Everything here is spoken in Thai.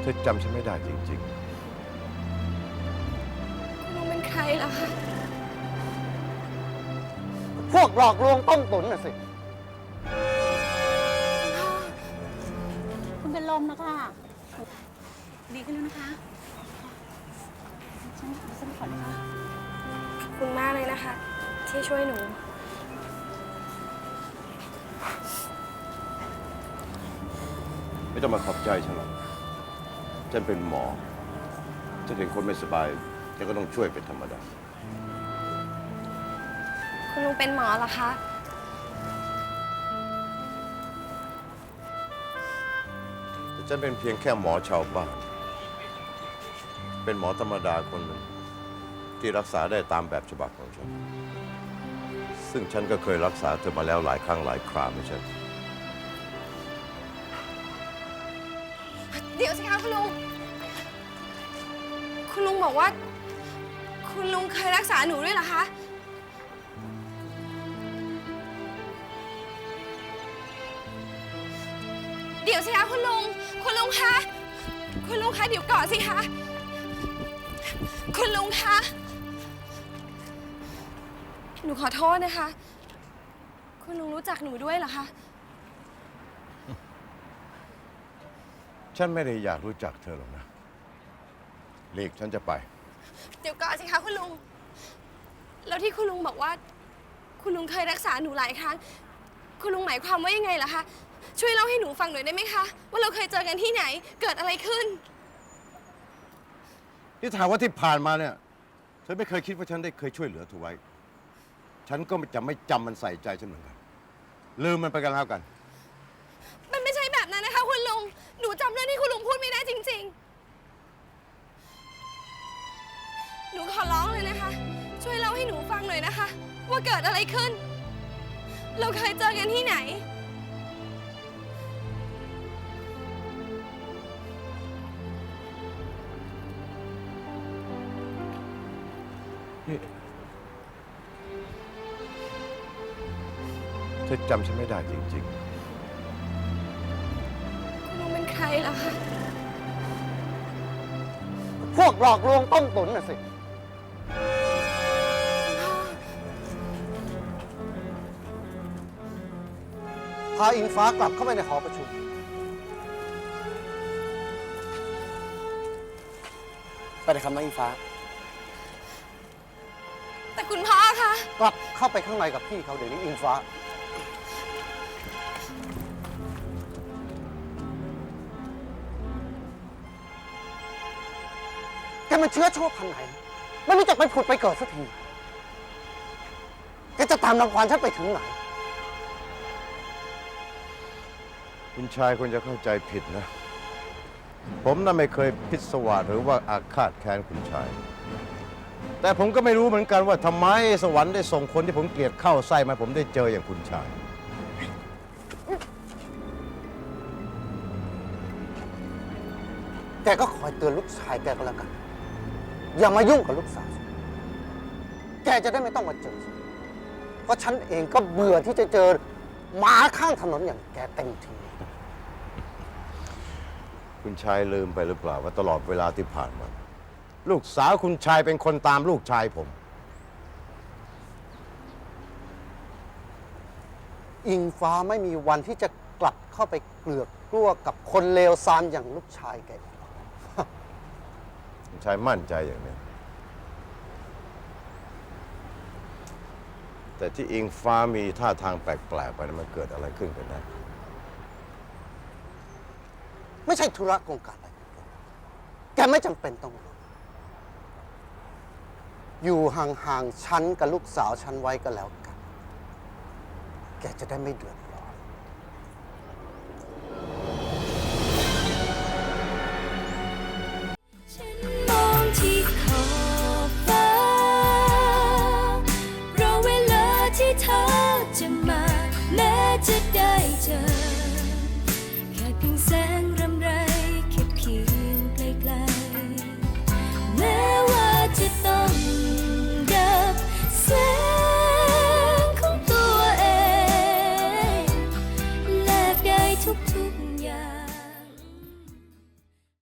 เธอจำฉันไม่ได้จริง คุณลุงเป็นใครล่ะคะ พวกหลอกลวงต้มตุ๋นน่ะสิ คุณเป็นลมนะคะ ดีขึ้นแล้วนะคะฉันฉันขอนะคะ ขอบคุณมากเลยนะคะ ที่ช่วยหนู ๆ ไม่ต้องมาขอบใจฉันหรอก ฉันเป็นหมอ ฉันเห็นคนไม่สบาย ฉันก็ต้องช่วยเป็นธรรมดา คุณลุงเป็นหมอเหรอคะ แต่ฉันเป็นเพียงแค่หมอชาวบ้าน เป็นหมอธรรมดาคนหนึ่งที่รักษาได้ตามแบบฉบับของฉัน ซึ่งฉันก็เคยรักษาเธอมาแล้วหลายครั้งหลายคราไม่ใช่ เดี๋ยวสิคะคุณลุง คุณลุงบอกว่า คุณลุงเคยรักษาหนูด้วยเหรอคะ เดี๋ยวสิคะคุณลุง คุณลุงคะ คุณลุงคะเดี๋ยวก่อนสิคะ คุณลุงคะ หนูขอโทษนะคะ คุณลุงรู้จักหนูด้วยเหรอคะ ฉันไม่ได้อยากรู้จักเธอหรอกนะหลีกฉันจะไป เดี๋ยวก่อนสิคะคุณลุง แล้วที่คุณลุงบอกว่า คุณลุงเคยรักษาหนูหลายครั้ง คุณลุงหมายความว่ายังไงล่ะคะ ช่วยเล่าให้หนูฟังหน่อยได้ไหมคะ ว่าเราเคยเจอกันที่ไหน เกิดอะไรขึ้นที่ถามว่าที่ผ่านมาเนี่ย เธอไม่เคยคิดว่าฉันได้เคยช่วยเหลือเธอไว้ ฉันก็จะไม่จำมันใส่ใจฉันเหมือนกัน ลืมมันไปกันแล้วกันมัน นูขอร้องเลยนะคะ ช่วยเล่าให้หนูฟังหน่อยนะคะ ว่าเกิดอะไรขึ้น เราเคยเจอกันที่ไหนเธอจำฉันไม่ได้จริง คุณลุงเป็นใครล่ะคะ พวกหลอกลวงต้มตุ๋นน่ะสิาอิงฟ้ากลับเข้าไปในหอประชุม ไปเลยครับน้องอิงฟ้า แต่คุณพ่อคะ กลับเข้าไปข้างในกับพี่เขาเดี๋ยวนี้อิงฟ้า แกมันเชื้อโชคพันธุ์ไหน ไม่รู้จักไปผุดไปเกิดสักที แกจะตามรังควานฉันไปถึงไหน คุณชายควรจะเข้าใจผิดนะ ผมน่ะไม่เคยพิศวาสหรือว่าอาฆาตแค้นคุณชาย แต่ผมก็ไม่รู้เหมือนกันว่าทำไมสวรรค์ได้ส่งคนที่ผมเกลียดเข้าไส้มาผมได้เจออย่างคุณชาย แกก็คอยเตือนลูกชายแกก็แล้วกัน อย่ามายุ่งกับลูกสาวฉันแกจะได้ไม่ต้องมาเจอฉันเพราะฉันเองก็เบื่อที่จะเจอหมาข้างถนนอย่างแกเต็มที คุณชายลืมไปหรือเปล่าว่าตลอดเวลาที่ผ่านมา ลูกสาวคุณชายเป็นคนตามลูกชายผม อิงฟ้าไม่มีวันที่จะกลับเข้าไปเกลือกกลัวกับคนเลวซามอย่างลูกชายแกอีกหรอกคุณชายมั่นใจอย่างนี้ แต่ที่อิงฟ้ามีท่าทางแปลกๆไปนั้นมันเกิดอะไรขึ้นกันแนะ ไม่ใช่ธุระโครงการอะไรของแกแกไม่จำเป็นต้องรู้อยู่ห่างๆฉันกับลูกสาวฉันไว้ก็แล้วกัน แกจะได้ไม่เดือดร้อนจะมา แม้จะได้เจอแค่เพียงแ